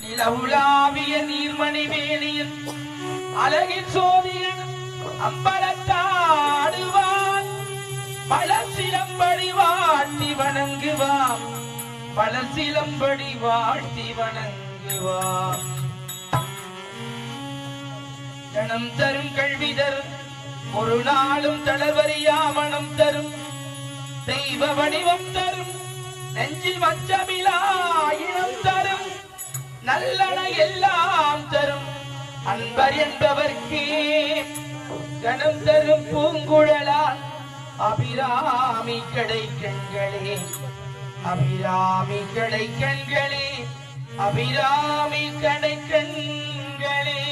நிலவுலாவிய நீர்மணி வேலியில் அழகில் சோதியன் அம்பலத்தாடுவான். பழசிலம்படி வாழ்த்தி வணங்குவான். பழசிலம்படி வாழ்த்தி வணங்குவான். ஜனம் தரும் கல்வி தரும் ஒரு நாளும் தளவரியா மனம் தரும். தெய்வ வடிவம் தரும். நெஞ்சில் மச்சமிலா இனம் நல்லன எல்லாம் தரும். அன்பர் என்பவர்க்கு கணம் தரும் பூங்குழலால் அபிராமி கடை கண்களே அபிராமி கடை கண்களே அபிராமி கடை கண்களே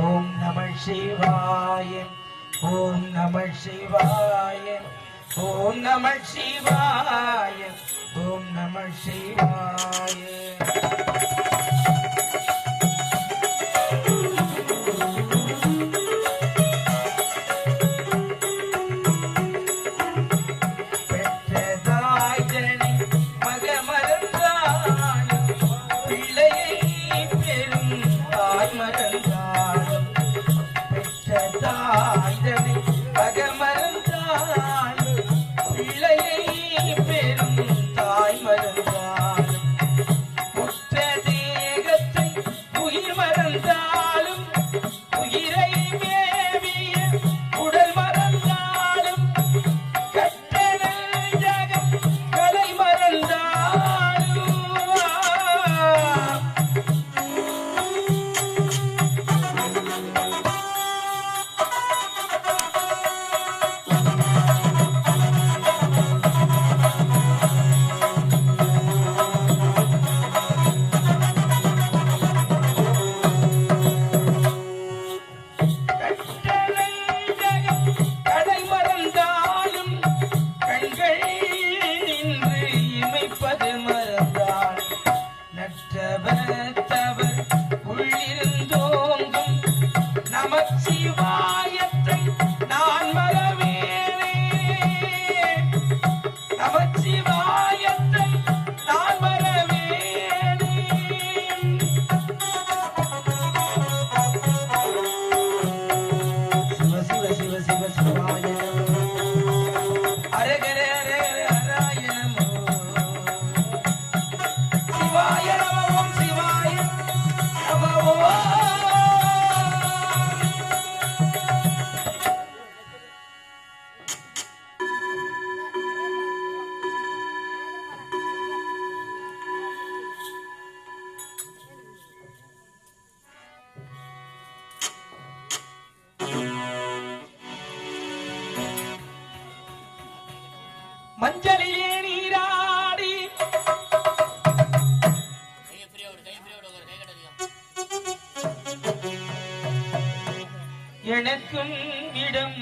ஓம் நம சிவாய ஓம் நம சிவாய. ஓம் நம சிவாய ஓம் நம சிவாய. பெற்றதாய் Спасибо. மஞ்சளிலே நீராடி. எனக்கும் இடம்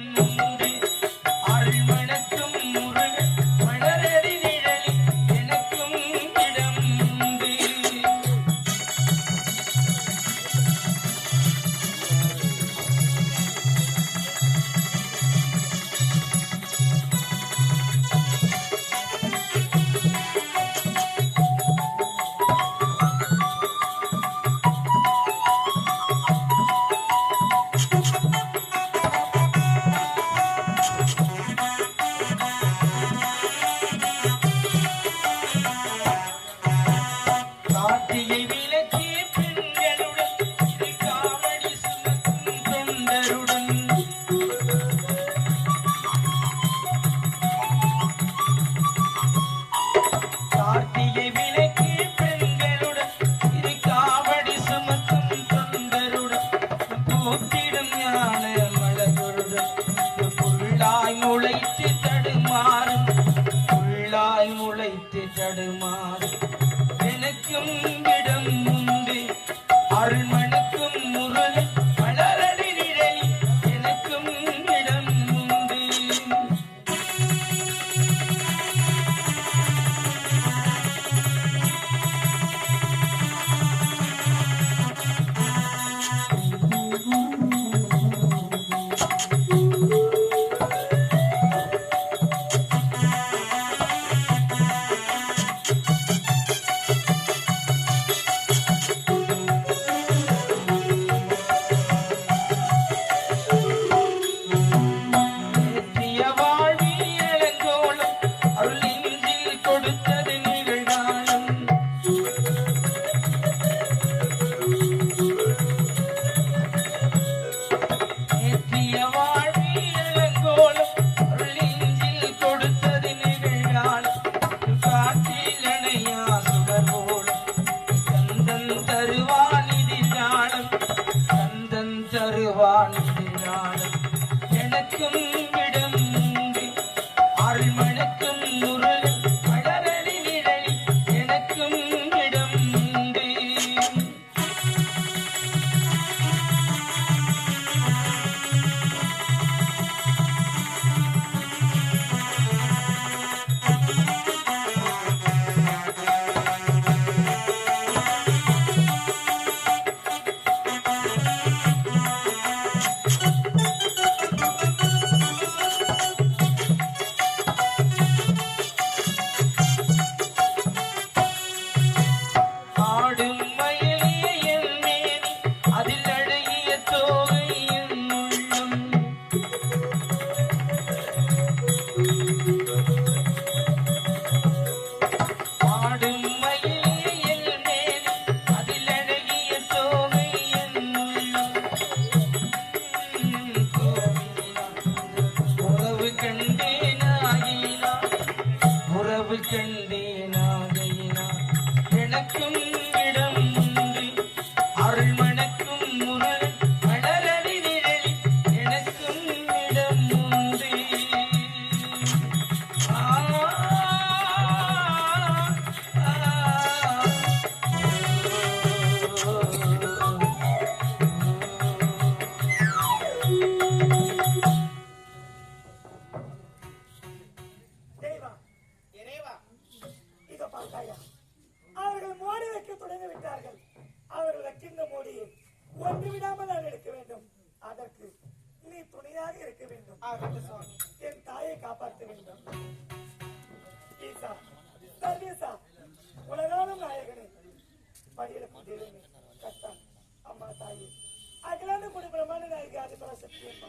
ஆதிபர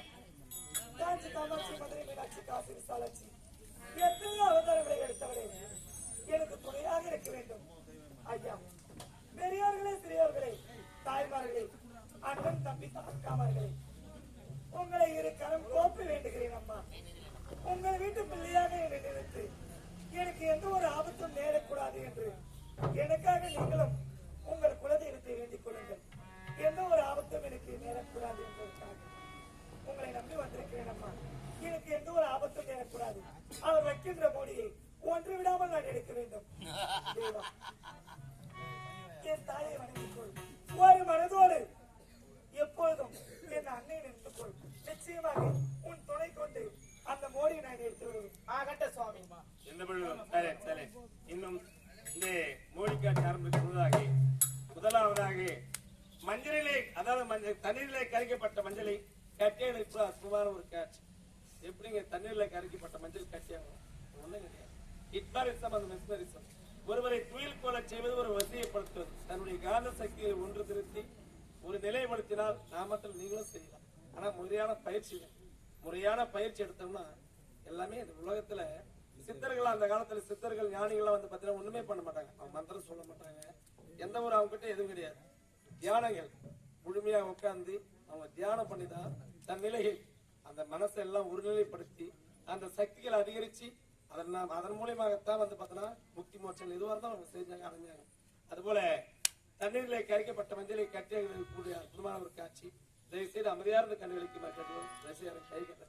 காஞ்சி காமாட்சி மதுரை மீனாட்சி காசி விசாலாட்சி எத்தனையோ அவதாரங்களை எடுத்தவரே எனக்கு துணையாக இருக்க வேண்டும் ஐயா பெரியவர்களே சிறியவர்களே தாய்மார்களே அண்ணன் தம்பி தமக்காமார்களே உங்களை இரு கரம் கோப்பி வேண்டுகிறேன் அம்மா உங்கள் வீட்டு பிள்ளையாக என்னை நினைத்து எனக்கு எந்த ஒரு ஆபத்தும் நேரக்கூடாது என்று எனக்காக நீங்களும் உங்கள் குலதெய்வத்தை வேண்டிக் கொள்ளுங்கள். எந்த ஒரு ஆபத்தும் எனக்கு நேரக்கூடாது என்று உங்களை நம்பி வந்திருக்கிறேன் அம்மா எனக்கு எந்த ஒரு ஆபத்தும் நேரக்கூடாது அவர் வைக்கின்ற மோடியை ஒன்று விடாமல் நான் எடுக்க வேண்டும். என் தாயை வணங்கிக் கொள் ஒரு மனதோடு எப்பொழுதும் என் அன்னை நின்று கொள் நிச்சயமாக உன் துணை கொண்டு அந்த மோடியை நான் எடுத்து விடுவேன். ஆகட்ட சுவாமி என்ன பண்ணுவோம் சரி சரி. இன்னும் இந்த மோடிக்காட்சி ஆரம்பிக்கும் முன்னதாக முதலாவதாக மஞ்சளிலே அதாவது மஞ்சள் தண்ணீரிலே கரைக்கப்பட்ட மஞ்சளை கட்டியெடுப்பு அற்புதமான ஒரு காட்சி எப்படிங்க? தண்ணீர்ல கரைக்கப்பட்ட மஞ்சள் கட்டியாகும் ஒண்ணும் கிடையாது. இட்பாரிசம் அந்த மெஸ்மரிசம் ஒருவரை துயில் கொள்ள செய்வது ஒரு வசியப்படுத்துவது தன்னுடைய காந்த சக்தியை ஒன்று திருத்தி ஒரு நிலைப்படுத்தினால் நாமத்தில் நீங்களும் செய்யலாம். ஆனா முறையான பயிற்சி முறையான பயிற்சி எடுத்தோம்னா எல்லாமே இந்த உலகத்துல சித்தர்கள் அந்த காலத்துல சித்தர்கள் ஞானிகள்லாம் வந்து பாத்தீங்கன்னா ஒண்ணுமே பண்ண மாட்டாங்க. அவங்க மந்திரம் சொல்ல மாட்டாங்க. எந்த ஒரு அவங்க கிட்ட எதுவும் கிடையாது. தியானங்கள். முழுமையா உட்காந்து அவங்க தியானம் பண்ணிதான் தன் நிலையில் அந்த மனசை எல்லாம் ஒருநிலைப்படுத்தி அந்த சக்திகளை அதிகரிச்சு அதன் நாம் அதன் மூலியமாகத்தான் வந்து பார்த்தோன்னா முக்தி மோட்சம் எதுவாக இருந்தாலும் அவங்க செஞ்சாங்க அடைஞ்சாங்க. அதுபோல தண்ணீரில் கரைக்கப்பட்ட மஞ்சளை கட்டி கூடிய அற்புதமான ஒரு காட்சி. தயவு செய்து அமைதியார்ந்த கண்களுக்கு நான் கட்டுவோம் கை கட்ட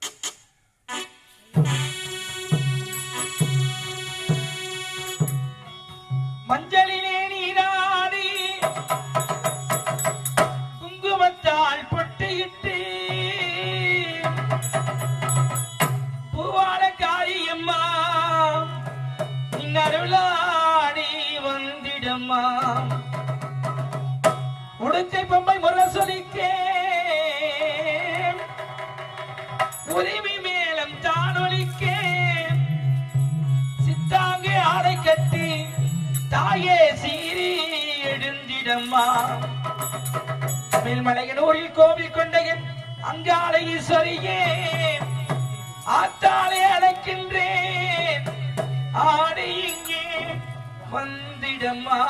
மஞ்சளிலே உடுச்சை பொம்மை முரசொலிக்கே உரிமை மேலம் தானொலிக்கே சித்தாங்கே ஆடை கட்டி தாயே சீரி எழுந்திடம்மா. மேல்மலையனூரில் கோவில் கொண்டையன் அங்காலை ஈஸ்வரியே ஆத்தாலே அழைக்கின்றேன். ஆடி இங்கே வந்திடம்மா.